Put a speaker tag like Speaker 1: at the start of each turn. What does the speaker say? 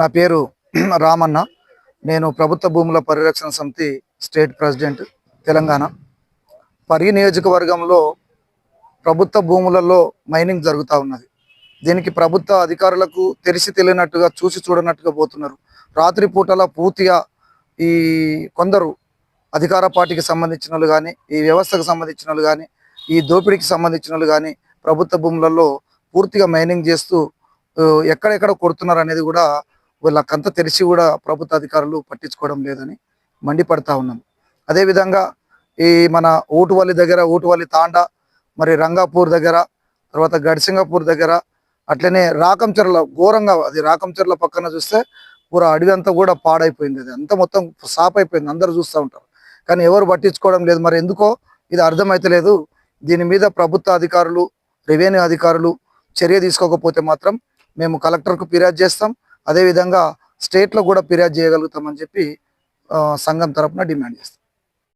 Speaker 1: నా పేరు రామన్న. నేను ప్రభుత్వ భూముల పరిరక్షణ సమితి స్టేట్ ప్రెసిడెంట్ తెలంగాణ. పరి నియోజకవర్గంలో ప్రభుత్వ భూములలో మైనింగ్ జరుగుతూ ఉన్నది. దీనికి ప్రభుత్వ అధికారులకు తెలిసి తెలియనట్టుగా చూసి చూడనట్టుగా పోతున్నారు. రాత్రి పూటలా పూర్తిగా ఈ కొందరు అధికార పార్టీకి సంబంధించిన వాళ్ళు కానీ ఈ వ్యవస్థకు సంబంధించిన వాళ్ళు కానీ ఈ దోపిడీకి సంబంధించిన వాళ్ళు కానీ ప్రభుత్వ భూములలో పూర్తిగా మైనింగ్ చేస్తూ ఎక్కడెక్కడ కొడుతున్నారు అనేది కూడా వీళ్ళకంతా తెలిసి కూడా ప్రభుత్వ అధికారులు పట్టించుకోవడం లేదని మండిపడతా ఉన్నాం. అదేవిధంగా ఈ మన ఊటువల్లి దగ్గర ఊటువల్లి తాండా మరి రంగాపూర్ దగ్గర తర్వాత గడిసింగపూర్ దగ్గర అట్లనే రాకంచెర్ల ఘోరంగా అది రాకంచెర్ల పక్కన చూస్తే పూర అడవి అంతా కూడా పాడైపోయింది అది. అంతా మొత్తం సాప్ అయిపోయింది. అందరూ చూస్తూ ఉంటారు. కానీ ఎవరు పట్టించుకోవడం లేదు. మరి ఎందుకో ఇది అర్థమైతలేదు. దీని మీద ప్రభుత్వ అధికారులు రెవెన్యూ అధికారులు చర్య తీసుకోకపోతే మాత్రం మేము కలెక్టర్కు ఫిర్యాదు చేస్తాం. అదేవిధంగా స్టేట్లో కూడా ఫిర్యాదు చేయగలుగుతామని చెప్పి సంఘం తరఫున డిమాండ్ చేస్తాం.